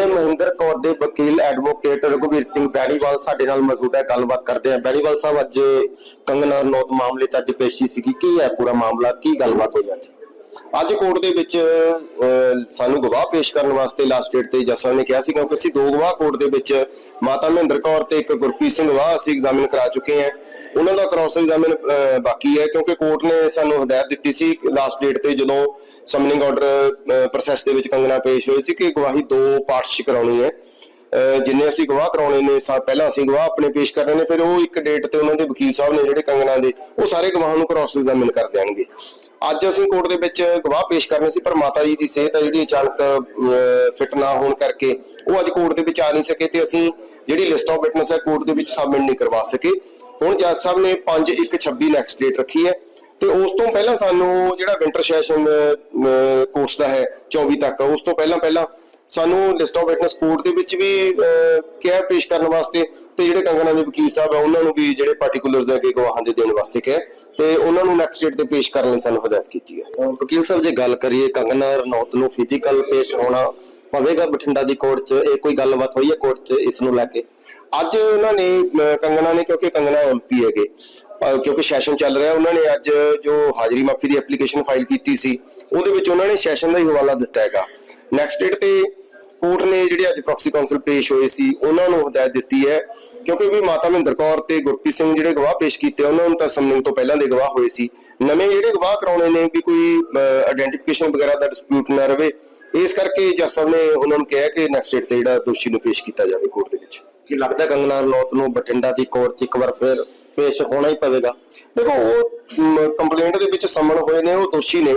ਬੇਬੇ ਮਹਿੰਦਰ ਕੌਰ ਦੇ ਵਕੀਲ ਐਡਵੋਕੇਟ ਰਘੁਵੀਰ ਸਿੰਘ ਬੈਣੀਵਾਲ ਸਾਡੇ ਨਾਲ ਮੌਜੂਦ ਹੈ। ਗੱਲਬਾਤ ਕਰਦੇ ਹਾਂ। ਬੈਣੀਵਾਲ ਸਾਹਿਬ, ਅੱਜ ਕੰਗਨਾ ਰਣੌਤ ਮਾਮਲੇ 'ਚ ਅੱਜ ਪੇਸ਼ੀ ਸੀਗੀ। ਕੀ ਹੈ ਪੂਰਾ ਮਾਮਲਾ? ਕੀ ਗੱਲਬਾਤ ਹੋਈ ਅੱਜ? ਅੱਜ ਕੋਰਟ ਦੇ ਵਿੱਚ ਸਾਨੂੰ ਗਵਾਹ ਪੇਸ਼ ਕਰਨ ਵਾਸਤੇ ਲਾਸਟ ਡੇਟ ਤੇ ਜੱਜ ਸਾਹਿਬ ਨੇ ਕਿਹਾ ਸੀ, ਕਿਉਂਕਿ ਅਸੀਂ ਦੋ ਗਵਾਹ ਕੋਰਟ ਦੇ ਵਿੱਚ, ਮਾਤਾ ਮਹਿੰਦਰ ਕੌਰ ਤੇ ਇੱਕ ਗੁਰਪ੍ਰੀਤ ਸਿੰਘ ਗਵਾਹ ਅਸੀਂ ਐਗਜ਼ਾਮਿਨ ਕਰਾ ਚੁੱਕੇ ਹਾਂ। ਉਹਨਾਂ ਦਾ ਕ੍ਰਾਸ ਐਗਜ਼ਾਮਿਨ ਬਾਕੀ ਹੈ, ਕਿਉਂਕਿ ਕੋਰਟ ਨੇ ਸਾਨੂੰ ਹਦਾਇਤ ਦਿੱਤੀ ਸੀ ਲਾਸਟ ਡੇਟ ਤੇ ਜਦੋਂ ਸਮਨਿੰਗ ਆਰਡਰ ਪ੍ਰੋਸੈਸ ਦੇ ਵਿੱਚ ਕੰਗਣਾ ਪੇਸ਼ ਹੋਈ ਸੀ ਕਿ ਗਵਾਹੀ ਦੋ ਪਾਰਟਸ 'ਚ ਕਰਾਉਣੀ ਹੈ। ਜਿੰਨੇ ਅਸੀਂ ਗਵਾਹ ਕਰਾਉਣੇ ਨੇ, ਸਾ, ਪਹਿਲਾਂ ਅਸੀਂ ਗਵਾਹ ਆਪਣੇ ਪੇਸ਼ ਕਰਨੇ ਨੇ, ਫਿਰ ਉਹ ਇੱਕ ਡੇਟ ਤੇ ਉਹਨਾਂ ਦੇ ਵਕੀਲ ਸਾਹਿਬ ਨੇ ਜਿਹੜੇ ਕੰਗਣਾ ਦੇ, ਉਹ ਸਾਰੇ ਗਵਾਹਾਂ ਨੂੰ ਕ੍ਰਾਸ ਐਗਜ਼ਾਮਿਨ ਕਰ ਦੇਣਗੇ। ਅੱਜ ਅਸੀਂ ਕੋਰਟ ਦੇ ਵਿੱਚ ਗਵਾਹ ਪੇਸ਼ ਕਰਨੇ ਸੀ, ਪਰ ਮਾਤਾ ਜੀ ਦੀ ਸਿਹਤ ਹੈ ਜਿਹੜੀ ਅਚਾਨਕ ਫਿਟ ਨਾ ਹੋਣ ਕਰਕੇ ਉਹ ਅੱਜ ਕੋਰਟ ਦੇ ਵਿੱਚ ਆ ਨਹੀਂ ਸਕੇ ਤੇ ਅਸੀਂ ਜਿਹੜੀ ਲਿਸਟ ਆਫ ਵਿਟਨੈਸ ਹੈ ਕੋਰਟ ਦੇ ਵਿੱਚ ਸਬਮਿਟ ਨਹੀਂ ਕਰਵਾ ਸਕੇ। ਹੁਣ ਜੱਜ ਸਾਹਿਬ ਨੇ 5 1 26 ਨੈਕਸਟ ਡੇਟ ਰੱਖੀ ਹੈ। ਤੇ ਉਸ ਤੋਂ ਪਹਿਲਾਂ ਸਾਨੂੰ ਜਿਹੜਾ ਵਿੰਟਰ ਸੈਸ਼ਨ ਕੋਰਸ ਦਾ ਹੈ 24 ਤੱਕ ਉਸ ਤੋਂ ਪਹਿਲਾਂ ਪਹਿਲਾਂ ਸਾਨੂੰ ਲਿਸਟ ਆਫ ਵਿਟਨੈਸ ਕੋਰਟ ਦੇ ਵਿੱਚ ਵੀ ਕਿਹਾ ਪੇਸ਼ ਕਰਨ ਵਾਸਤੇ ਤੇ ਜਿਹੜੇ ਕੰਗਣਾ ਦੇ ਵਕੀਲ ਸਾਹਿਬ ਆ ਉਹਨਾਂ ਨੂੰ ਵੀ ਜਿਹੜੇ ਪਾਰਟਿਕੂਲਰਸ ਹੈਗੇ ਗਵਾਹਾਂ ਦੇ ਦੇਣ ਵਾਸਤੇ ਕਿਹਾ ਤੇ ਉਹਨਾਂ ਨੂੰ ਨੈਕਸਟ ਡੇਟ ਤੇ ਪੇਸ਼ ਕਰਨ ਲਈ ਸਾਨੂੰ ਹਦਾਇਤ ਕੀਤੀ ਹੈ। ਵਕੀਲ ਸਾਹਿਬ ਜੇ ਗੱਲ ਕਰੀਏ ਕੰਗਨਾ ਰਣੌਤ ਨੂੰ ਫਿਜ਼ੀਕਲ ਪੇਸ਼ ਹੋਣਾ ਪਵੇਗਾ ਬਠਿੰਡਾ ਦੀ ਕੋਰਟ 'ਚ ਇਹ ਕੋਈ ਗੱਲਬਾਤ ਹੋਈ ਹੈ ਕੋਰਟ 'ਚ ਇਸ ਨੂੰ ਲੈ ਕੇ? ਅੱਜ ਉਹਨਾਂ ਨੇ ਕੰਗਣਾ ਨੇ ਕਿਉਂਕਿ ਕੰਗਣਾ ਐਮਪੀ ਹੈਗੇ ਕਿਉਂਕਿ ਸੈਸ਼ਨ ਚੱਲ ਰਿਹਾ, ਉਹਨਾਂ ਨੇ ਅੱਜ ਜੋ ਹਾਜ਼ਰੀ ਮਾਫੀ ਦੀ ਐਪਲੀਕੇਸ਼ਨ ਫਾਈਲ ਕੀਤੀ ਸੀ, ਉਹਦੇ ਵਿੱਚ ਉਹਨਾਂ ਨੇ ਸੈਸ਼ਨ ਦਾ ਹੀ ਹਵਾਲਾ ਦਿੱਤਾ ਹੈਗਾ। ਨੈਕਸਟ ਡੇਟ ਤੇ ਕੋਰਟ ਨੇ ਜਿਹੜੇ ਅੱਜ ਪ੍ਰੋਕਸੀ ਕਾਉਂਸਲ ਪੇਸ਼ ਹੋਏ ਸੀ, ਉਹਨਾਂ ਨੂੰ ਹਦਾਇਤ ਦਿੱਤੀ ਹੈ, ਕਿਉਂਕਿ ਵੀ ਮਾਤਾ ਮਹਿੰਦਰ ਕੌਰ ਤੇ ਗੁਰਪ੍ਰੀਤ ਸਿੰਘ ਜਿਹੜੇ ਗਵਾਹ ਪੇਸ਼ ਕੀਤੇ, ਉਹਨਾਂ ਨੂੰ ਤਾਂ ਸਮਨਿੰਗ ਤੋਂ ਪਹਿਲਾਂ ਦੇ ਗਵਾਹ ਹੋਏ ਸੀ। ਨਵੇਂ ਜਿਹੜੇ ਗਵਾਹ ਕਰਾਉਣੇ ਨੇ ਵੀ ਕੋਈ ਆਇਡੈਂਟੀਫਿਕੇਸ਼ਨ ਵਗੈਰਾ ਦਾ ਡਿਸਪਿਊਟ ਨਾ ਰਵੇ, ਇਸ ਕਰਕੇ ਜੱਜ ਸਾਹਿਬ ਨੇ ਉਹਨਾਂ ਨੂੰ ਕਿਹਾ ਕਿ ਨੈਕਸਟ ਡੇਟ ਤੇ ਜਿਹੜਾ ਦੋਸ਼ੀ ਨੂੰ ਪੇਸ਼ ਕੀਤਾ ਜਾਵੇ ਕੋਰਟ ਦੇ ਵਿੱਚ। ਕੀ ਲੱਗਦਾ ਕੰਗਨਾ ਰਣੌਤ ਨੂੰ ਬਠਿੰਡਾ ਦੀ ਕੋਰਟ 'ਚ ਇੱਕ ਵਾਰ ਫਿਰ ਪੇਸ਼ ਹੋਣਾ ਹੀ ਪਵੇਗਾ। ਦੇਖੋ, ਉਹ ਕੰਪਲੇਂਟ ਦੇ ਵਿੱਚ ਸਮਨ ਹੋਏ ਨੇ, ਉਹ ਦੋਸ਼ੀ ਨੇ।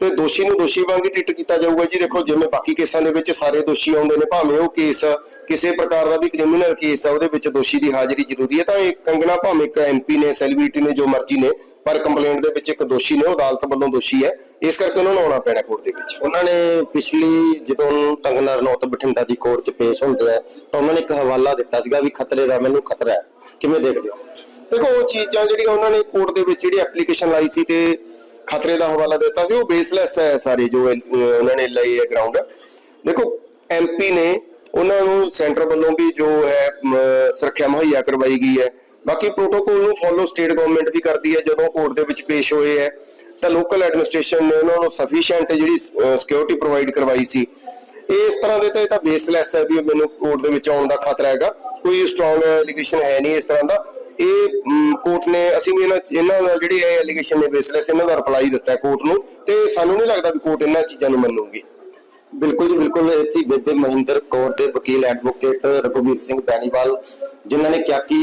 ਤੇ ਦੋਸ਼ੀ ਨੂੰ ਦੋਸ਼ੀ ਵਾਂਗ ਹੀ ਟ੍ਰੀਟ ਕੀਤਾ ਜਾਊਗਾ ਜੀ। ਦੇਖੋ, ਜਿਵੇਂ ਬਾਕੀ ਕੇਸਾਂ ਦੇ ਵਿੱਚ ਸਾਰੇ ਦੋਸ਼ੀ ਆਉਂਦੇ ਨੇ, ਭਾਵੇਂ ਉਹ ਕੇਸ ਕਿਸੇ ਪ੍ਰਕਾਰ ਦਾ ਵੀ ਕ੍ਰਿਮੀਨਲ ਕੇਸ ਆ, ਉਹਦੇ ਵਿੱਚ ਦੋਸ਼ੀ ਦੀ ਹਾਜ਼ਰੀ ਜ਼ਰੂਰੀ ਹੈ। ਤਾਂ ਇਹ ਕੰਗਣਾ ਭਾਵੇਂ ਇੱਕ ਐਮਪੀ ਨੇ ਸੈਲੀਬ੍ਰਿਟੀ ਨੇ, ਜੋ ਮਰਜ਼ੀ ਨੇ, ਪਰ ਕੰਪਲੇਂਟ ਦੇ ਵਿੱਚ ਇੱਕ ਦੋਸ਼ੀ ਨੇ, ਉਹ ਅਦਾਲਤ ਵੱਲੋਂ ਦੋਸ਼ੀ ਹੈ। ਇਸ ਕਰਕੇ ਉਹਨਾਂ ਨੂੰ ਆਉਣਾ ਪੈਣਾ ਕੋਰਟ ਦੇ ਵਿੱਚ। ਉਹਨਾਂ ਨੇ ਪਿਛਲੀ ਜਦੋਂ ਕੰਗਨਾ ਰਣੌਤ ਬਠਿੰਡਾ ਦੀ ਕੋਰਟ 'ਚ ਪੇਸ਼ ਹੁੰਦੇ ਆ, ਤਾਂ ਉਹਨਾਂ ਨੇ ਇੱਕ ਹਵਾਲਾ ਦਿੱਤਾ ਸੀਗਾ ਵੀ ਖਤਰੇ ਦਾ ਮੈਨੂੰ ਖਤਰਾ ਹੈ। ਕਿਵੇਂ ਦੇਖਦੇ ਹੋ? ਦੇਖੋ, ਉਹ ਚੀਜ਼ਾਂ ਜਿਹੜੀਆਂ ਉਹਨਾਂ ਨੇ ਕੋਰਟ ਦੇ ਵਿੱਚ ਜਿਹੜੀ ਐਪਲੀਕੇਸ਼ਨ ਲਾਈ ਸੀ ਤੇ ਖਤਰੇ ਦਾ ਹਵਾਲਾ ਦਿੱਤਾ ਸੀ, ਉਹ ਬੇਸਲੈਸ ਹੈ ਸਾਰੇ ਜੋ ਉਹਨਾਂ ਨੇ ਲਏ ਹੈ ਗਰਾਊਂਡ ਦੇਖੋ ਐਮਪੀ ਨੇ ਉਹਨਾਂ ਨੂੰ ਸੈਂਟਰ ਵੱਲੋਂ ਵੀ ਜੋ ਹੈ ਸੁਰੱਖਿਆ ਮੁਹੱਈਆ ਕਰਵਾਈ ਗਈ ਹੈ। ਬਾਕੀ ਪ੍ਰੋਟੋਕੋਲ ਨੂੰ ਫੋਲੋ ਸਟੇਟ ਗਵਰਨਮੈਂਟ ਵੀ ਕਰਦੀ ਹੈ, ਜਦੋਂ ਕੋਰਟ ਦੇ ਵਿੱਚ ਪੇਸ਼ ਹੋਏ ਹੈ, ਤਾਂ ਲੋਕਲ ਐਡਮਿਨਿਸਟ੍ਰੇਸ਼ਨ ਨੇ ਉਹਨਾਂ ਨੂੰ ਸਫੀਸ਼ੀਐਂਟ ਜਿਹੜੀ ਸਿਕਿਉਰਿਟੀ ਪ੍ਰੋਵਾਈਡ ਕਰਵਾਈ ਸੀ। ਇਸ ਤਰ੍ਹਾਂ ਦੇ ਤਾਂ ਇਹ ਤਾਂ ਬੇਸਲੈਸ ਹੈ ਵੀ ਮੈਨੂੰ ਕੋਰਟ ਦੇ ਵਿੱਚ ਆਉਣ ਦਾ ਖਤਰਾ ਹੈਗਾ। ਕੋਈ ਸਟਰੋਂਗ ਐਲੀਗੇਸ਼ਨ ਹੈ ਨਹੀਂ ਇਸ ਤਰ੍ਹਾਂ ਦਾ। ਇਹ ਕੋਰਟ ਨੇ ਅਸੀਂ ਵੀ ਇਹਨਾਂ ਇਹਨਾਂ ਨਾਲ ਜਿਹੜੀ ਇਹ ਐਲੀਗੇਸ਼ਨ ਨੇ ਬੇਸਲੈਸ ਇਹਨਾਂ ਦਾ ਰਿਪਲਾਈ ਦਿੱਤਾ ਕੋਰਟ ਨੂੰ ਤੇ ਸਾਨੂੰ ਨਹੀਂ ਲੱਗਦਾ ਵੀ ਕੋਰਟ ਇਹਨਾਂ ਚੀਜ਼ਾਂ ਨੂੰ ਮੰਨੂਗੀ। ਬਿਲਕੁਲ ਜੀ, ਬਿਲਕੁਲ ਇਹ ਬੇਬੇ ਮਹਿੰਦਰ ਕੌਰ ਦੇ ਵਕੀਲ ਐਡਵੋਕੇਟ ਰਘੁਵੀਰ ਸਿੰਘ ਬੈਣੀਵਾਲ, ਜਿਨ੍ਹਾਂ ਨੇ ਕਿਹਾ ਕਿ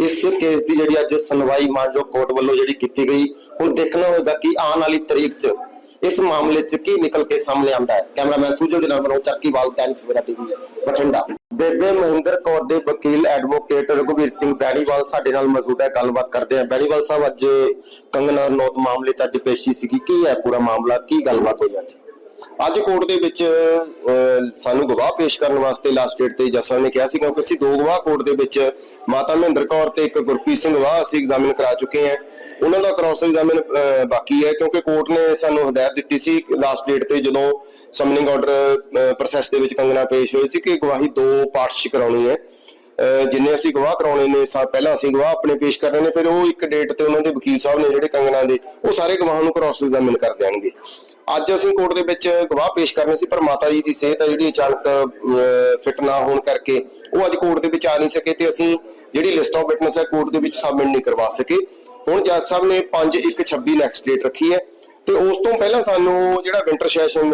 ਇਸ ਕੇਸ ਦੀ ਜਿਹੜੀ ਅੱਜ ਸੁਣਵਾਈ ਮਾਨਜੋ ਕੋਰਟ ਵੱਲੋਂ ਜਿਹੜੀ ਕੀਤੀ ਗਈ, ਹੁਣ ਦੇਖਣਾ ਹੋਵੇਗਾ ਕਿ ਆਉਣ ਵਾਲੀ ਤਰੀਕ 'ਚ ਇਸ ਮਾਮਲੇ 'ਚ ਕੀ ਨਿਕਲ ਕੇ ਸਾਹਮਣੇ ਆਉਂਦਾ ਹੈ? ਕੈਮਰਾਮੈਨ ਸੂਜਲ ਦੇ ਨਾਲ ਮਨੋਜ ਚੱਕੀਵਾਲ ਦੈਨਿਕ ਸਵੇਰਾ ਟੀਵੀ, ਬਠਿੰਡਾ। ਬੇਬੇ ਮਹਿੰਦਰ ਕੌਰ ਦੇ ਵਕੀਲ, ਐਡਵੋਕੇਟ ਰਘੁਵੀਰ ਸਿੰਘ ਬੈਣੀਵਾਲ ਸਾਡੇ ਨਾਲ ਮੌਜੂਦ ਹੈ। ਗੱਲਬਾਤ ਕਰਦੇ ਹਾਂ। ਬੈਣੀਵਾਲ ਸਾਹਿਬ, ਅੱਜ ਕੰਗਨਾ ਰਣੌਤ ਮਾਮਲੇ 'ਚ ਅੱਜ ਪੇਸ਼ੀ ਸੀਗੀ। ਕੀ ਹੈ ਪੂਰਾ ਮਾਮਲਾ? ਕੀ ਗੱਲਬਾਤ ਹੋਈ ਅੱਜ? ਅੱਜ ਕੋਰਟ ਦੇ ਵਿੱਚ ਅਹ, ਸਾਨੂੰ ਗਵਾਹ ਪੇਸ਼ ਕਰਨ ਵਾਸਤੇ ਲਾਸਟ ਡੇਟ ਤੇ ਜੱਜ ਸਾਹਿਬ ਨੇ ਕਿਹਾ ਸੀ ਕਿਉਂਕਿ ਅਸੀਂ ਦੋ ਗਵਾਹ ਕੋਰਟ ਦੇ ਵਿੱਚ ਮਾਤਾ ਮਹਿੰਦਰ ਕੌਰ ਤੇ ਇੱਕ ਗੁਰਪ੍ਰੀਤ ਸਿੰਘ ਗਵਾਹ ਅਸੀਂ ਐਗਜ਼ਾਮਿਨ ਕਰਾ ਚੁੱਕੇ ਹਾਂ। ਉਹਨਾਂ ਦਾ ਕ੍ਰਾਸ ਐਗਜ਼ਾਮਿਨ ਬਾਕੀ ਹੈ ਕਿਉਂਕਿ ਕੋਰਟ ਨੇ ਸਾਨੂੰ ਹਦਾਇਤ ਦਿੱਤੀ ਸੀ ਲਾਸਟ ਡੇਟ ਤੇ ਜਦੋਂ ਸਮਨਿੰਗ ਆਰਡਰ ਪ੍ਰੋਸੈਸ ਦੇ ਵਿੱਚ ਕੰਗਣਾ ਪੇਸ਼ ਹੋਈ ਸੀ ਕਿ ਗਵਾਹੀ ਦੋ ਪਾਰਟਸ 'ਚ ਕਰਾਉਣੀ ਹੈ। ਜਿੰਨੇ ਅਸੀਂ ਗਵਾਹ ਕਰਾਉਣੇ ਨੇ ਸਾ ਪਹਿਲਾਂ ਅਸੀਂ ਗਵਾਹ ਆਪਣੇ ਪੇਸ਼ ਕਰਨੇ ਨੇ ਫਿਰ ਉਹ ਇੱਕ ਡੇਟ ਤੇ ਉਹਨਾਂ ਦੇ ਵਕੀਲ ਸਾਹਿਬ ਨੇ ਜਿਹੜੇ ਕੰਗਣਾ ਦੇ ਉਹ ਸਾਰੇ ਗਵਾਹਾਂ ਨੂੰ ਕ੍ਰਾਸ ਐਗਜ਼ਾਮਿਨ ਕਰ ਦੇਣਗੇ। ਅੱਜ ਅਸੀਂ ਕੋਰਟ ਦੇ ਵਿੱਚ ਗਵਾਹ ਪੇਸ਼ ਕਰਨੇ ਸੀ, ਪਰ ਮਾਤਾ ਜੀ ਦੀ ਸਿਹਤ ਜਿਹੜੀ ਅਚਾਨਕ ਫਿਟ ਨਾ ਹੋਣ ਕਰਕੇ ਉਹ ਅੱਜ ਕੋਰਟ ਦੇ ਵਿੱਚ ਆ ਨਹੀਂ ਸਕੇ ਤੇ ਅਸੀਂ ਜਿਹੜੀ ਲਿਸਟ ਆਫ ਵਿਟਨੈਸ ਹੈ ਕੋਰਟ ਦੇ ਵਿੱਚ ਸਬਮਿਟ ਨਹੀਂ ਕਰਵਾ ਸਕੇ। ਹੁਣ ਜੱਜ ਸਾਹਿਬ ਨੇ 5 1 26 ਨੈਕਸਟ ਡੇਟ ਰੱਖੀ ਹੈ ਤੇ ਉਸ ਤੋਂ ਪਹਿਲਾਂ ਸਾਨੂੰ ਜਿਹੜਾ ਵਿੰਟਰ ਸੈਸ਼ਨ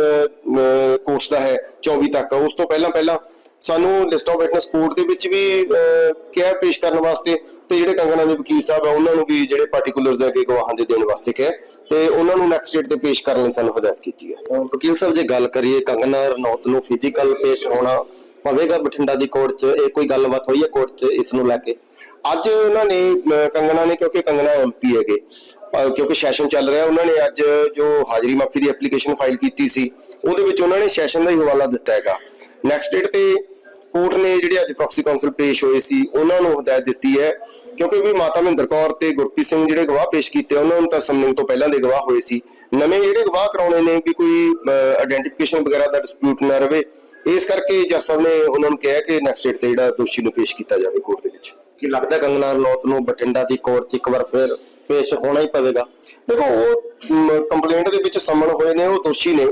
ਕੋਰਸ ਦਾ ਹੈ 24 ਤੱਕ, ਉਸ ਤੋਂ ਪਹਿਲਾਂ ਪਹਿਲਾਂ ਸਾਨੂੰ ਲਿਸਟ ਆਫ ਵਿਟਨੈਸ ਕੋਰਟ ਦੇ ਵਿੱਚ ਵੀ ਕਿਹਾ ਪੇਸ਼ ਕਰਨ ਵਾਸਤੇ ਤੇ ਜਿਹੜੇ ਕੰਗਣਾ ਦੇ ਵਕੀਲ ਸਾਹਿਬ ਆ ਉਹਨਾਂ ਨੂੰ ਵੀ ਜਿਹੜੇ ਪਾਰਟਿਕੂਲਰਸ ਹੈਗੇ ਗਵਾਹਾਂ ਦੇ ਦੇਣ ਵਾਸਤੇ ਕਿਹਾ। ਤੇ ਉਹਨਾਂ ਨੂੰ ਨੈਕਸਟ ਡੇਟ ਤੇ ਪੇਸ਼ ਕਰਨ ਲਈ ਸਾਨੂੰ ਹਦਾਇਤ ਕੀਤੀ ਹੈ। ਵਕੀਲ ਸਾਹਿਬ ਜੇ ਗੱਲ ਕਰੀਏ ਕੰਗਨਾ ਰਣੌਤ ਨੂੰ ਫਿਜ਼ੀਕਲ ਪੇਸ਼ ਹੋਣਾ ਪਵੇਗਾ ਬਠਿੰਡਾ ਦੀ ਕੋਰਟ 'ਚ ਇਹ ਕੋਈ ਗੱਲਬਾਤ ਹੋਈ ਹੈ ਕੋਰਟ 'ਚ ਇਸ ਨੂੰ ਲੈ ਕੇ? ਅੱਜ ਉਹਨਾਂ ਨੇ ਕੰਗਣਾ ਨੇ ਕਿਉਂਕਿ ਕੰਗਣਾ ਐਮਪੀ ਹੈਗੇ ਕਿਉਂਕਿ ਸੈਸ਼ਨ ਚੱਲ ਰਿਹਾ, ਉਹਨਾਂ ਨੇ ਅੱਜ ਜੋ ਹਾਜ਼ਰੀ ਮਾਫੀ ਦੀ ਐਪਲੀਕੇਸ਼ਨ ਫਾਈਲ ਕੀਤੀ ਸੀ, ਉਹਦੇ ਵਿੱਚ ਉਹਨਾਂ ਨੇ ਸੈਸ਼ਨ ਦਾ ਹੀ ਹਵਾਲਾ ਦਿੱਤਾ ਹੈਗਾ। ਨੈਕਸਟ ਡੇਟ ਤੇ ਕੋਰਟ ਨੇ ਜਿਹੜੇ ਅੱਜ ਪ੍ਰੋਕਸੀ ਕਾਉਂਸਲ ਪੇਸ਼ ਹੋਏ ਸੀ, ਉਹਨਾਂ ਨੂੰ ਹਦਾਇਤ ਦਿੱਤੀ ਹੈ, ਕਿਉਂਕਿ ਵੀ ਮਾਤਾ ਮਹਿੰਦਰ ਕੌਰ ਤੇ ਗੁਰਪ੍ਰੀਤ ਸਿੰਘ ਜਿਹੜੇ ਗਵਾਹ ਪੇਸ਼ ਕੀਤੇ, ਉਹਨਾਂ ਨੂੰ ਤਾਂ ਸਮਨਿੰਗ ਤੋਂ ਪਹਿਲਾਂ ਦੇ ਗਵਾਹ ਹੋਏ ਸੀ। ਨਵੇਂ ਜਿਹੜੇ ਗਵਾਹ ਕਰਾਉਣੇ ਨੇ ਵੀ ਕੋਈ ਆਇਡੈਂਟੀਫਿਕੇਸ਼ਨ ਵਗੈਰਾ ਦਾ ਡਿਸਪਿਊਟ ਨਾ ਰਵੇ, ਇਸ ਕਰਕੇ ਜੱਜ ਸਾਹਿਬ ਨੇ ਉਹਨਾਂ ਨੂੰ ਕਿਹਾ ਕਿ ਨੈਕਸਟ ਡੇਟ ਤੇ ਜਿਹੜਾ ਦੋਸ਼ੀ ਨੂੰ ਪੇਸ਼ ਕੀਤਾ ਜਾਵੇ ਕੋਰਟ ਦੇ ਵਿੱਚ। ਕੀ ਲੱਗਦਾ ਕੰਗਨਾ ਰਣੌਤ ਨੂੰ ਬਠਿੰਡਾ ਦੀ ਕੋਰਟ 'ਚ ਇੱਕ ਵਾਰ ਫਿਰ ਪੇਸ਼ ਹੋਣਾ ਹੀ ਪਵੇਗਾ। ਦੇਖੋ, ਉਹ ਕੰਪਲੇਂਟ ਦੇ ਵਿੱਚ ਸਮਨ ਹੋਏ ਨੇ, ਉਹ ਦੋਸ਼ੀ ਨੇ।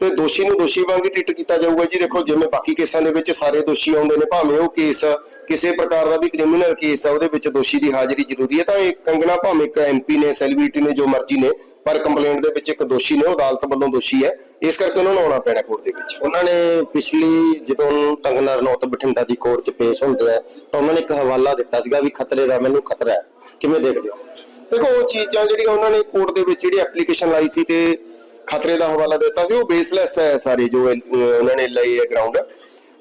ਤੇ ਦੋਸ਼ੀ ਨੂੰ ਦੋਸ਼ੀ ਵਾਂਗ ਹੀ ਟ੍ਰੀਟ ਕੀਤਾ ਜਾਊਗਾ ਜੀ। ਦੇਖੋ, ਜਿਵੇਂ ਬਾਕੀ ਕੇਸਾਂ ਦੇ ਵਿੱਚ ਸਾਰੇ ਦੋਸ਼ੀ ਆਉਂਦੇ ਨੇ, ਭਾਵੇਂ ਉਹ ਕੇਸ, ਕਿਸੇ ਪ੍ਰਕਾਰ ਦਾ ਵੀ ਕ੍ਰਿਮੀਨਲ ਕੇਸ ਆ, ਉਹਦੇ ਵਿੱਚ ਦੋਸ਼ੀ ਦੀ ਹਾਜ਼ਰੀ ਜ਼ਰੂਰੀ ਹੈ। ਤਾਂ ਇਹ ਕੰਗਣਾ ਭਾਵੇਂ ਇੱਕ ਐਮਪੀ ਨੇ ਸੈਲੀਬ੍ਰਿਟੀ ਨੇ, ਜੋ ਮਰਜ਼ੀ ਨੇ, ਪਰ ਕੰਪਲੇਂਟ ਦੇ ਵਿੱਚ ਇੱਕ ਦੋਸ਼ੀ ਨੇ, ਉਹ ਅਦਾਲਤ ਵੱਲੋਂ ਦੋਸ਼ੀ ਹੈ। ਇਸ ਕਰਕੇ ਉਹਨਾਂ ਨੂੰ ਆਉਣਾ ਪੈਣਾ ਕੋਰਟ ਦੇ ਵਿੱਚ। ਉਹਨਾਂ ਨੇ ਪਿਛਲੀ, ਜਦੋਂ ਕੰਗਨਾ ਰਣੌਤ ਬਠਿੰਡਾ ਦੀ ਕੋਰਟ 'ਚ ਪੇਸ਼ ਹੁੰਦੇ ਆ, ਤਾਂ ਉਹਨਾਂ ਨੇ ਇੱਕ ਹਵਾਲਾ ਦਿੱਤਾ ਸੀਗਾ ਵੀ ਖਤਰੇ ਦਾ ਮੈਨੂੰ ਖਤਰਾ ਹੈ। ਕਿਵੇਂ ਦੇਖਦੇ ਹੋ? ਦੇਖੋ, ਉਹ ਚੀਜ਼ਾਂ ਜਿਹੜੀਆਂ ਉਹਨਾਂ ਨੇ ਕੋਰਟ ਦੇ ਵਿੱਚ ਜਿਹੜੀ ਐਪਲੀਕੇਸ਼ਨ ਲਾਈ ਸੀ ਤੇ ਖਤਰੇ ਦਾ ਹਵਾਲਾ ਦਿੱਤਾ ਸੀ, ਉਹ ਬੇਸਲੈਸ ਹੈ ਸਾਰੇ ਜੋ ਉਹਨਾਂ ਨੇ ਲਏ ਹੈ ਗਰਾਊਂਡ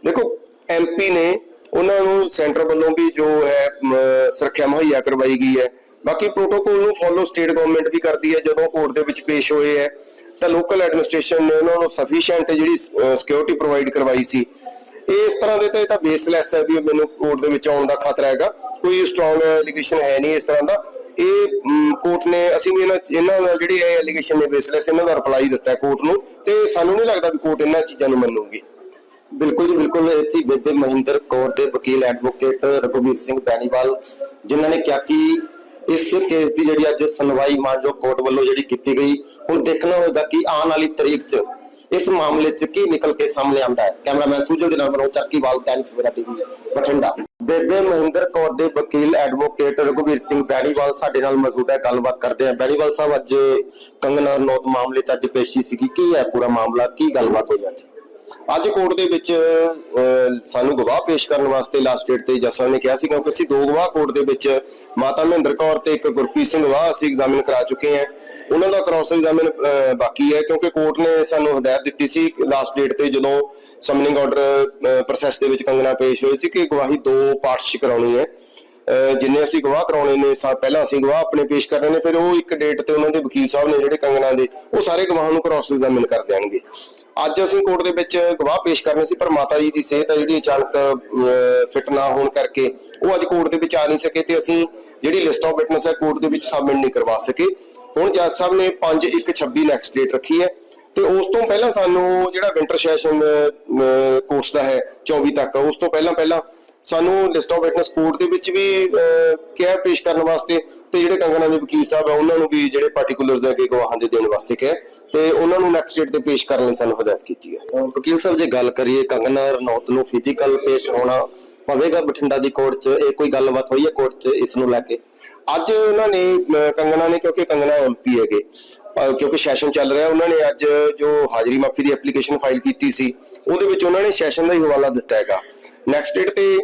ਦੇਖੋ ਐਮਪੀ ਨੇ ਉਹਨਾਂ ਨੂੰ ਸੈਂਟਰ ਵੱਲੋਂ ਵੀ ਜੋ ਹੈ ਸੁਰੱਖਿਆ ਮੁਹੱਈਆ ਕਰਵਾਈ ਗਈ ਹੈ। ਬਾਕੀ ਪ੍ਰੋਟੋਕੋਲ ਨੂੰ ਫੋਲੋ ਸਟੇਟ ਗਵਰਨਮੈਂਟ ਵੀ ਕਰਦੀ ਹੈ, ਜਦੋਂ ਕੋਰਟ ਦੇ ਵਿੱਚ ਪੇਸ਼ ਹੋਏ ਹੈ, ਤਾਂ ਲੋਕਲ ਐਡਮਿਨਿਸਟ੍ਰੇਸ਼ਨ ਨੇ ਉਹਨਾਂ ਨੂੰ ਸਫੀਸ਼ੀਐਂਟ ਜਿਹੜੀ ਸਿਕਿਉਰਿਟੀ ਪ੍ਰੋਵਾਈਡ ਕਰਵਾਈ ਸੀ। ਇਸ ਤਰ੍ਹਾਂ ਦੇ ਤਾਂ ਤਾਂ ਬੇਸਲੈਸ ਹੈ ਵੀ ਮੈਨੂੰ ਕੋਰਟ ਦੇ ਵਿੱਚ ਆਉਣ ਦਾ ਖਤਰਾ ਹੈਗਾ। ਕੋਈ ਸਟਰੋਂਗ ਐਲੀਗੇਸ਼ਨ ਹੈ ਨਹੀਂ ਇਸ ਤਰ੍ਹਾਂ ਦਾ। ਇਹ ਕੋਰਟ ਨੇ ਅਸੀਂ ਵੀ ਇਹਨਾਂ ਇਹਨਾਂ ਨਾਲ ਜਿਹੜੀ ਇਹ ਐਲੀਗੇਸ਼ਨ ਨੇ ਬੇਸਲੈਸ ਇਹਨਾਂ ਦਾ ਰਿਪਲਾਈ ਦਿੱਤਾ ਕੋਰਟ ਨੂੰ ਤੇ ਸਾਨੂੰ ਨਹੀਂ ਲੱਗਦਾ ਵੀ ਕੋਰਟ ਇਹਨਾਂ ਚੀਜ਼ਾਂ ਨੂੰ ਮੰਨੂਗੀ। ਬਿਲਕੁਲ ਜੀ, ਬਿਲਕੁਲ। ਅਸੀਂ ਬੇਬੇ ਮਹਿੰਦਰ ਕੌਰ ਦੇ ਵਕੀਲ ਐਡਵੋਕੇਟ ਰਘੁਵੀਰ ਸਿੰਘ ਬੈਣੀਵਾਲ ਜਿਨ੍ਹਾਂ ਨੇ ਕਿਹਾ ਕਿ ਇਸ ਕੇਸ ਦੀ ਜਿਹੜੀ ਅੱਜ ਸੁਣਵਾਈ ਮਾਨਜੋ ਕੋਰਟ ਵੱਲੋਂ ਜਿਹੜੀ ਕੀਤੀ ਗਈ, ਹੁਣ ਦੇਖਣਾ ਹੋਏਗਾ ਕਿ ਆਉਣ ਵਾਲੀ ਤਰੀਕ 'ਚ ਇਸ ਮਾਮਲੇ 'ਚ ਕੀ ਨਿਕਲ ਕੇ ਸਾਹਮਣੇ ਆਉਂਦਾ ਹੈ? ਕੈਮਰਾਮੈਨ ਸੂਜਲ ਦੇ ਨਾਲ ਮਨੋਜ ਚੱਕੀਵਾਲ, ਦੈਨਿਕ ਸਵੇਰਾ ਟੀਵੀ, ਬਠਿੰਡਾ। ਬੇਬੇ ਮਹਿੰਦਰ ਕੌਰ ਦੇ ਵਕੀਲ ਐਡਵੋਕੇਟ ਰਘੁਵੀਰ ਸਿੰਘ ਬੈਣੀਵਾਲ ਸਾਡੇ ਨਾਲ ਮੌਜੂਦ ਹੈ। ਗੱਲਬਾਤ ਕਰਦੇ ਹਾਂ। ਬੈਣੀਵਾਲ ਸਾਹਿਬ, ਅੱਜ ਕੰਗਨਾ ਰਣੌਤ ਮਾਮਲੇ 'ਚ ਅੱਜ ਪੇਸ਼ੀ ਸੀਗੀ। ਕੀ ਹੈ ਪੂਰਾ ਮਾਮਲਾ? ਕੀ ਗੱਲਬਾਤ ਹੋਈ ਅੱਜ? ਅੱਜ ਕੋਰਟ ਦੇ ਵਿੱਚ ਸਾਨੂੰ ਗਵਾਹ ਪੇਸ਼ ਕਰਨ ਵਾਸਤੇ ਲਾਸਟ ਡੇਟ ਤੇ ਜੱਜ ਨੇ ਕਿਹਾ ਸੀ ਕਿਉਂਕਿ ਅਸੀਂ ਦੋ ਗਵਾਹ ਕੋਰਟ ਦੇ ਵਿੱਚ, ਮਾਤਾ ਮਹਿੰਦਰ ਕੌਰ ਤੇ ਇੱਕ ਗੁਰਪ੍ਰੀਤ ਸਿੰਘ ਗਵਾਹ ਅਸੀਂ ਐਗਜ਼ਾਮਿਨ ਕਰਾ ਚੁੱਕੇ ਹਾਂ। ਉਹਨਾਂ ਦਾ ਕ੍ਰਾਸ ਐਗਜ਼ਾਮਿਨ ਬਾਕੀ ਹੈ ਕਿਉਂਕਿ ਕੋਰਟ ਨੇ ਸਾਨੂੰ ਹਦਾਇਤ ਦਿੱਤੀ ਸੀ ਲਾਸਟ ਡੇਟ ਤੇ ਜਦੋਂ ਸਮਨਿੰਗ ਆਰਡਰ ਪ੍ਰੋਸੈਸ ਦੇ ਵਿੱਚ ਕੰਗਣਾ ਪੇਸ਼ ਹੋਏ ਸੀ ਕਿ ਗਵਾਹੀ ਦੋ ਪਾਰਟਸ 'ਚ ਕਰਾਉਣੀ ਹੈ। ਅਹ, ਜਿੰਨੇ ਅਸੀਂ ਗਵਾਹ ਕਰਾਉਣੇ ਨੇ, ਸਾ, ਪਹਿਲਾਂ ਅਸੀਂ ਗਵਾਹ ਆਪਣੇ ਪੇਸ਼ ਕਰਨੇ ਨੇ, ਫਿਰ ਉਹ ਇੱਕ ਡੇਟ ਤੇ ਉਹਨਾਂ ਦੇ ਵਕੀਲ ਸਾਹਿਬ ਨੇ ਜਿਹੜੇ ਕੰਗਣਾ ਦੇ, ਉਹ ਸਾਰੇ ਗਵਾਹਾਂ ਨੂੰ ਕ੍ਰਾਸ ਐਗਜ਼ਾਮਿਨ ਕਰ ਦੇਣਗੇ। ਅੱਜ ਅਸੀਂ ਕੋਰਟ ਦੇ ਵਿੱਚ ਗਵਾਹ ਪੇਸ਼ ਕਰਨੇ ਸੀ ਪਰ ਮਾਤਾ ਜੀ ਦੀ ਸਿਹਤ ਹੈ ਜਿਹੜੀ ਅਚਾਨਕ ਫਿੱਟ ਨਾ ਹੋਣ ਕਰਕੇ ਉਹ ਅੱਜ ਕੋਰਟ ਦੇ ਵਿੱਚ ਆ ਨਹੀਂ ਸਕੇ ਤੇ ਅਸੀਂ ਜਿਹੜੀ ਲਿਸਟ ਆਫ ਵਿਟਨੈਸ ਹੈ ਕੋਰਟ ਦੇ ਵਿੱਚ ਸਬਮਿਟ ਨਹੀਂ ਕਰਵਾ ਸਕੇ। ਹੁਣ ਜੱਜ ਸਾਹਿਬ ਨੇ 5 1 26 ਨੈਕਸਟ ਡੇਟ ਰੱਖੀ ਹੈ ਤੇ ਉਸ ਤੋਂ ਪਹਿਲਾਂ ਸਾਨੂੰ ਜਿਹੜਾ ਵਿੰਟਰ ਸੈਸ਼ਨ ਕੋਰਸ ਦਾ ਹੈ 24 ਤੱਕ ਉਸ ਤੋਂ ਪਹਿਲਾਂ ਪਹਿਲਾਂ ਸਾਨੂੰ ਲਿਸਟ ਆਫ ਵਿਟਨੈਸ ਕੋਰਟ ਦੇ ਵਿੱਚ ਵੀ ਅਹ, ਕਿਹਾ ਪੇਸ਼ ਕਰਨ ਵਾਸਤੇ ਤੇ ਜਿਹੜੇ ਕੰਗਣਾ ਦੇ ਵਕੀਲ ਸਾਹਿਬ ਆ ਉਹਨਾਂ ਨੂੰ ਵੀ ਜਿਹੜੇ ਪਾਰਟਿਕੂਲਰਸ ਹੈਗੇ ਗਵਾਹਾਂ ਦੇ ਦੇਣ ਵਾਸਤੇ ਕਿਹਾ। ਤੇ ਉਹਨਾਂ ਨੂੰ ਨੈਕਸਟ ਡੇਟ ਤੇ ਪੇਸ਼ ਕਰਨ ਲਈ ਸਾਨੂੰ ਹਦਾਇਤ ਕੀਤੀ ਹੈ। ਵਕੀਲ ਸਾਹਿਬ ਜੇ ਗੱਲ ਕਰੀਏ ਕੰਗਨਾ ਰਣੌਤ ਨੂੰ ਫਿਜ਼ੀਕਲ ਪੇਸ਼ ਹੋਣਾ ਪਵੇਗਾ ਬਠਿੰਡਾ ਦੀ ਕੋਰਟ 'ਚ ਇਹ ਕੋਈ ਗੱਲਬਾਤ ਹੋਈ ਹੈ ਕੋਰਟ 'ਚ ਇਸ ਨੂੰ ਲੈ ਕੇ? ਅੱਜ ਉਹਨਾਂ ਨੇ ਕੰਗਣਾ ਨੇ ਕਿਉਂਕਿ ਕੰਗਣਾ ਐਮਪੀ ਹੈਗੇ ਕਿਉਂਕਿ ਸੈਸ਼ਨ ਚੱਲ ਰਿਹਾ ਉਹਨਾਂ ਨੇ ਅੱਜ ਜੋ ਹਾਜ਼ਰੀ ਮਾਫੀ ਦੀ ਐਪਲੀਕੇਸ਼ਨ ਫਾਈਲ ਕੀਤੀ ਸੀ ਉਹਦੇ ਵਿੱਚ ਉਹਨਾਂ ਨੇ ਸੈਸ਼ਨ ਦਾ ਹੀ ਹਵਾਲਾ ਦਿੱਤਾ ਹੈਗਾ। ਨੈਕਸਟ ਡੇਟ ਤੇ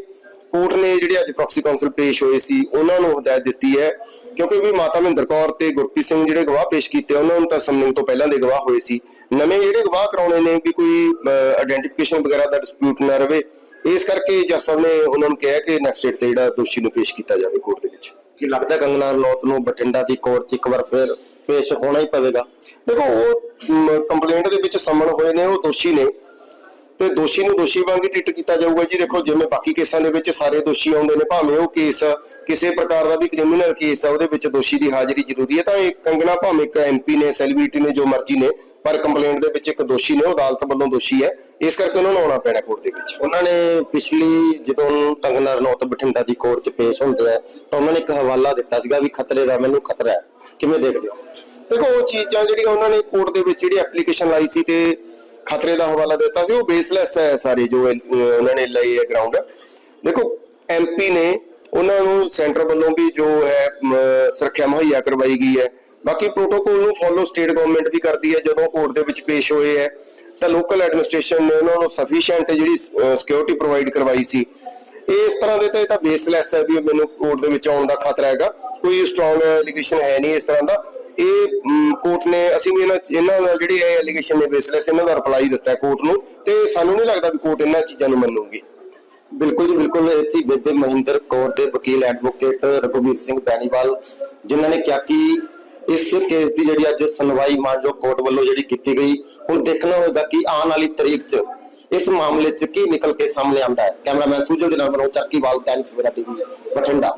ਕੋਰਟ ਨੇ ਜਿਹੜੇ ਅੱਜ ਪ੍ਰੋਕਸੀ ਕਾਉਂਸਲ ਪੇਸ਼ ਹੋਏ ਸੀ ਉਹਨਾਂ ਨੂੰ ਹਦਾਇਤ ਦਿੱਤੀ ਹੈ। ਕਿਉਂਕਿ ਵੀ ਮਾਤਾ ਮਹਿੰਦਰ ਕੌਰ ਤੇ ਗੁਰਪ੍ਰੀਤ ਸਿੰਘ ਜਿਹੜੇ ਗਵਾਹ ਪੇਸ਼ ਕੀਤੇ ਉਹਨਾਂ ਨੂੰ ਤਾਂ ਸਮਨਿੰਗ ਤੋਂ ਪਹਿਲਾਂ ਦੇ ਗਵਾਹ ਹੋਏ ਸੀ। ਨਵੇਂ ਜਿਹੜੇ ਗਵਾਹ ਕਰਾਉਣੇ ਨੇ ਵੀ ਕੋਈ ਆਇਡੈਂਟੀਫਿਕੇਸ਼ਨ ਵਗੈਰਾ ਦਾ ਡਿਸਪਿਊਟ ਨਾ ਰਵੇ ਇਸ ਕਰਕੇ ਜੱਜ ਸਾਹਿਬ ਨੇ ਉਹਨਾਂ ਨੂੰ ਕਿਹਾ ਕਿ ਨੈਕਸਟ ਡੇਟ ਤੇ ਜਿਹੜਾ ਦੋਸ਼ੀ ਨੂੰ ਪੇਸ਼ ਕੀਤਾ ਜਾਵੇ ਕੋਰਟ ਦੇ ਵਿੱਚ। ਕੀ ਲੱਗਦਾ ਕੰਗਨਾ ਰਣੌਤ ਨੂੰ ਬਠਿੰਡਾ ਦੀ ਕੋਰਟ 'ਚ ਇੱਕ ਵਾਰ ਫਿਰ ਪੇਸ਼ ਹੋਣਾ ਹੀ ਪਵੇਗਾ? ਦੇਖੋ ਉਹ ਕੰਪਲੇਂਟ ਦੇ ਵਿੱਚ ਸਮਨ ਹੋਏ ਨੇ ਉਹ ਦੋਸ਼ੀ ਨੇ। ਤੇ ਦੋਸ਼ੀ ਨੂੰ ਦੋਸ਼ੀ ਵਾਂਗ ਹੀ ਟ੍ਰੀਟ ਕੀਤਾ ਜਾਊਗਾ ਜੀ। ਦੇਖੋ ਜਿਵੇਂ ਬਾਕੀ ਕੇਸਾਂ ਦੇ ਵਿੱਚ ਸਾਰੇ ਦੋਸ਼ੀ ਆਉਂਦੇ ਨੇ ਭਾਵੇਂ ਉਹ ਕੇਸ ਕਿਸੇ ਪ੍ਰਕਾਰ ਦਾ ਵੀ ਕ੍ਰਿਮੀਨਲ ਕੇਸ ਆ ਉਹਦੇ ਵਿੱਚ ਦੋਸ਼ੀ ਦੀ ਹਾਜ਼ਰੀ ਜ਼ਰੂਰੀ ਹੈ। ਤਾਂ ਇਹ ਕੰਗਣਾ ਭਾਵੇਂ ਇੱਕ ਐਮਪੀ ਨੇ ਸੈਲੀਬ੍ਰਿਟੀ ਨੇ ਜੋ ਮਰਜ਼ੀ ਨੇ ਪਰ ਕੰਪਲੇਂਟ ਦੇ ਵਿੱਚ ਇੱਕ ਦੋਸ਼ੀ ਨੇ ਉਹ ਅਦਾਲਤ ਵੱਲੋਂ ਦੋਸ਼ੀ ਹੈ। ਇਸ ਕਰਕੇ ਉਹਨਾਂ ਨੂੰ ਆਉਣਾ ਪੈਣਾ ਕੋਰਟ ਦੇ ਵਿੱਚ। ਉਹਨਾਂ ਨੇ ਪਿਛਲੀ ਜਦੋਂ ਕੰਗਨਾ ਰਣੌਤ ਬਠਿੰਡਾ ਦੀ ਕੋਰਟ 'ਚ ਪੇਸ਼ ਹੁੰਦੇ ਆ ਤਾਂ ਉਹਨਾਂ ਨੇ ਇੱਕ ਹਵਾਲਾ ਦਿੱਤਾ ਸੀਗਾ ਵੀ ਖਤਰੇ ਦਾ ਮੈਨੂੰ ਖਤਰਾ ਹੈ। ਕਿਵੇਂ ਦੇਖਦੇ ਹੋ? ਦੇਖੋ ਉਹ ਚੀਜ਼ਾਂ ਜਿਹੜੀਆਂ ਉਹਨਾਂ ਨੇ ਕੋਰਟ ਦੇ ਵਿੱਚ ਜਿਹੜੀ ਐਪਲੀਕੇਸ਼ਨ ਲਾਈ ਸੀ ਤੇ ਖਤਰੇ ਦਾ ਹਵਾਲਾ ਦਿੱਤਾ ਸੀ, ਉਹ ਬੇਸਲੈਸ ਹੈ ਸਾਰੇ ਜੋ ਉਹਨਾਂ ਨੇ ਲਏ ਹੈ ਗਰਾਊਂਡ ਦੇਖੋ ਐਮਪੀ ਨੇ ਉਹਨਾਂ ਨੂੰ ਸੈਂਟਰ ਵੱਲੋਂ ਵੀ ਜੋ ਹੈ ਸੁਰੱਖਿਆ ਮੁਹੱਈਆ ਕਰਵਾਈ ਗਈ ਹੈ। ਬਾਕੀ ਪ੍ਰੋਟੋਕੋਲ ਨੂੰ ਫੋਲੋ ਸਟੇਟ ਗਵਰਨਮੈਂਟ ਵੀ ਕਰਦੀ ਹੈ, ਜਦੋਂ ਕੋਰਟ ਦੇ ਵਿੱਚ ਪੇਸ਼ ਹੋਏ ਹੈ, ਤਾਂ ਲੋਕਲ ਐਡਮਿਨਿਸਟ੍ਰੇਸ਼ਨ ਨੇ ਉਹਨਾਂ ਨੂੰ ਸਫੀਸ਼ੀਐਂਟ ਜਿਹੜੀ ਸਿਕਿਉਰਿਟੀ ਪ੍ਰੋਵਾਈਡ ਕਰਵਾਈ ਸੀ। ਇਸ ਤਰ੍ਹਾਂ ਦੇ ਤਾਂ ਇਹ ਤਾਂ ਬੇਸਲੈਸ ਹੈ ਵੀ ਮੈਨੂੰ ਕੋਰਟ ਦੇ ਵਿੱਚ ਆਉਣ ਦਾ ਖਤਰਾ ਹੈਗਾ। ਕੋਈ ਸਟਰੋਂਗ ਐਲੀਗੇਸ਼ਨ ਹੈ ਨਹੀਂ ਇਸ ਤਰ੍ਹਾਂ ਦਾ। ਇਹ ਕੋਰਟ ਨੇ ਅਸੀਂ ਵੀ ਇਹਨਾਂ ਇਹਨਾਂ ਨਾਲ ਜਿਹੜੀ ਇਹ ਐਲੀਗੇਸ਼ਨ ਨੇ ਬੇਸਲੈਸ ਇਹਨਾਂ ਦਾ ਰਿਪਲਾਈ ਦਿੱਤਾ ਕੋਰਟ ਨੂੰ ਤੇ ਸਾਨੂੰ ਨਹੀਂ ਲੱਗਦਾ ਵੀ ਕੋਰਟ ਇਹਨਾਂ ਚੀਜ਼ਾਂ ਨੂੰ ਮੰਨੂਗੀ। ਬਿਲਕੁਲ ਜੀ, ਬਿਲਕੁਲ ਅਸੀਂ ਬੇਬੇ ਮਹਿੰਦਰ ਕੌਰ ਦੇ ਵਕੀਲ ਐਡਵੋਕੇਟ ਰਘੁਵੀਰ ਸਿੰਘ ਬੈਣੀਵਾਲ ਜਿਨ੍ਹਾਂ ਨੇ ਕਿਹਾ ਕਿ ਇਸ ਕੇਸ ਦੀ ਜਿਹੜੀ ਅੱਜ ਸੁਣਵਾਈ ਮਾਨਜੋ ਕੋਰਟ ਵੱਲੋਂ ਜਿਹੜੀ ਕੀਤੀ ਗਈ, ਹੁਣ ਦੇਖਣਾ ਹੋਏਗਾ ਕਿ ਆਉਣ ਵਾਲੀ ਤਰੀਕ 'ਚ ਇਸ ਮਾਮਲੇ 'ਚ ਕੀ ਨਿਕਲ ਕੇ ਸਾਹਮਣੇ ਆਉਂਦਾ ਹੈ। ਕੈਮਰਾਮੈਨ ਸੂਜਲ ਦੇ ਨਾਲ ਮਨੋਜ ਚੱਕੀਵਾਲ, ਦੈਨਿਕ ਸਵੇਰਾ ਟੀਵੀ, ਬਠਿੰਡਾ।